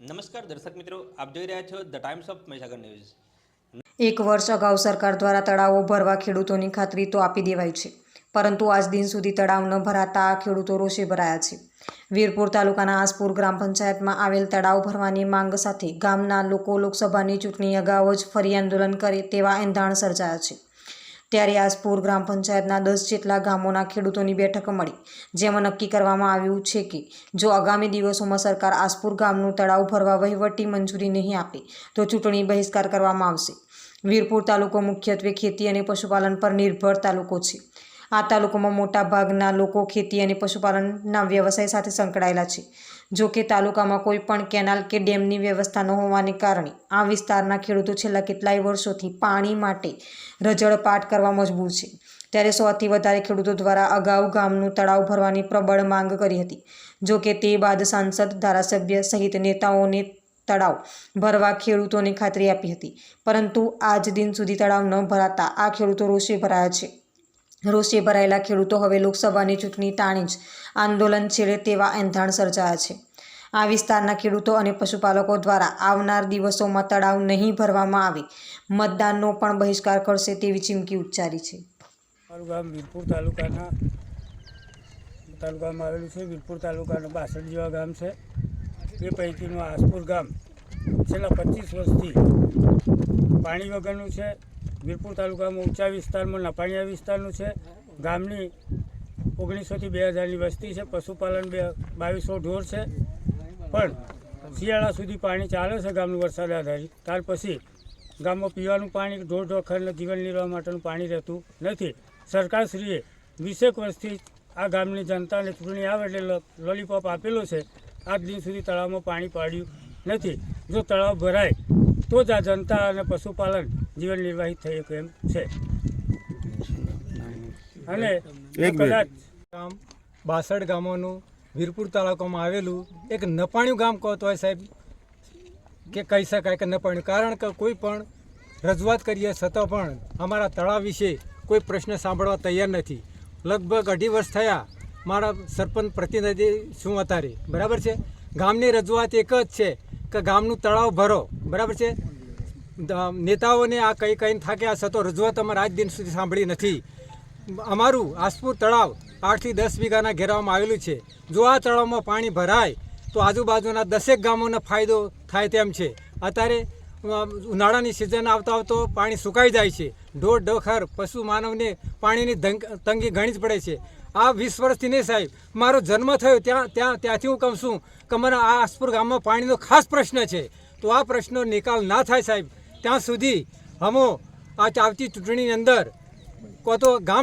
નમસ્કાર દર્શક મિત્રો, આપ જોઈ રહ્યા છો the times of Mahisagar news. એક વર્ષ અગાઉ સરકાર દ્વારા તળાવો ભરવા ખેડૂતોની ખાતરી તો આપી દેવાઈ છે, પરંતુ આજ દિન સુધી તળાવ ન ભરાતા ખેડૂતો રોષે ભરાયા છે. વીરપુર તાલુકાના આસપુર ગ્રામ પંચાયતમાં આવેલ તળાવ ભરવાની માંગ સાથે ગામના લોકો લોકસભાની ચૂંટણી અગાઉ જ ફરી આંદોલન કરે તેવા એંધાણ સર્જાયા છે. ત્યારે આસપુર ગ્રામ પંચાયતના દસ જેટલા ગામોના ખેડૂતોની બેઠક મળી, જેમાં નક્કી કરવામાં આવ્યું છે કે, જો આગામી દિવસોમાં સરકાર આસપુર ગામનું તળાવ ભરવા વહીવટી મંજૂરી નહીં આપે, તો ચૂંટણી બહિષ્કાર કરવામાં આવશે. વીરપુર તાલુકો મુખ્યત્વે ખેતી અને પશુપાલન પર નિર્ભર તાલુકો છે. આ તાલુકામાં મોટા ભાગના લોકો ખેતી અને પશુપાલનના વ્યવસાય સાથે સંકળાયેલા છે. જો કે તાલુકામાં કોઈ પણ કેનાલ કે ડેમની વ્યવસ્થા ન હોવાને કારણે આ વિસ્તારના ખેડૂતો છેલ્લા કેટલાય વર્ષોથી પાણી માટે રજળપાટ કરવા મજબૂર છે. ત્યારે સોથી વધારે ખેડૂતો દ્વારા અગાઉ ગામનું તળાવ ભરવાની પ્રબળ માંગ કરી હતી. જો કે તે બાદ સાંસદ, ધારાસભ્ય સહિત નેતાઓને તળાવ ભરવા ખેડૂતોને ખાતરી આપી હતી. પરંતુ આજ દિન સુધી તળાવ ન ભરાતા આ ખેડૂતો રોષે ભરાયા છે. રોષે ભરાયેલા ખેડૂતો હવે લોકસભાની ચૂંટણી તાણી જ આંદોલન છેડે તેવા એંધાણ સર્જાયા છે. આ વિસ્તારના ખેડૂતો અને પશુપાલકો દ્વારા આવનાર દિવસોમાં તળાવ નહીં ભરવામાં આવે. મતદાનનો પણ બહિષ્કાર કરશે તેવી ચીમકી ઉચ્ચારી છે. મારું તાલુકાના તાલુકામાં આવેલું છે. વીરપુર તાલુકાનું બાસઠ જેવા ગામ છે. એ પૈકીનું આસપુર ગામ છેલ્લા પચીસ વર્ષથી પાણી વગરનું છે. વીરપુર તાલુકામાં ઊંચા વિસ્તારમાં નપાણીયા વિસ્તારનું છે. ગામની ઓગણીસોથી બે હજારની વસ્તી છે. પશુપાલન બે, બાવીસો ઢોર છે. પણ શિયાળા સુધી પાણી ચાલે છે ગામનું વરસાદ આધારિત. ત્યાર પછી ગામમાં પીવાનું પાણી, ઢોર ઢોખરને જીવન નિર્વાહ માટેનું પાણી રહેતું નથી. સરકારશ્રીએ વીસેક વર્ષથી આ ગામની જનતાને ચૂંટણી આવે એટલે લોલીપોપ આપેલો છે. આજ દિન સુધી તળાવમાં પાણી પાડ્યું નથી. જો તળાવ ભરાય તો જ આ જનતા અને પશુપાલન જીવન નિર્વાહિત થઈ શકે એમ છે. અને કદાચ ગામ બાસઠ ગામોનું વીરપુર તાલુકામાં આવેલું એક નપાણ્યું ગામ કહો તો સાહેબ કે કહી શકાય કે નપાણ્યું. કારણ કે કોઈ પણ રજૂઆત કરીએ છતાં પણ અમારા તળાવ વિશે કોઈ પ્રશ્ન સાંભળવા તૈયાર નથી. લગભગ અઢી વર્ષ થયા મારા સરપંચ પ્રતિનિધિ શું અતારે બરાબર છે? ગામની રજૂઆત એક જ છે. કે ગામનું તળાવ ભરો. બરાબર છે? નેતાઓને આ કઈ કઈ આ છતાં રજૂઆત અમારે આજ દિન સુધી સાંભળી નથી. અમારું આસપુર તળાવ આઠથી દસ વીઘાના ઘેરાવામાં આવેલું છે. જો આ તળાવમાં પાણી ભરાય, તો આજુબાજુના દસેક ગામોને ફાયદો થાય તેમ છે. અત્યારે ઉનાળાની સિઝન આવતા આવતો પાણી સુકાઈ જાય છે. ઢોર, ડોખર, પશુ માનવને પાણીની તંગી ઘણી જ પડે છે. આ વીસ વર્ષથી નહીં સાહેબ, મારો જન્મ થયો ત્યાં ત્યાં, ત્યાંથી હું કહું છું કે મને આ આસપુર ગામમાં પાણીનો ખાસ પ્રશ્ન છે. તો આ પ્રશ્નનો નિકાલ ના થાય સાહેબ. ત્યાં સુધી હમો આ ચાવતી ચૂંટણીની અંદર કો તો ગામ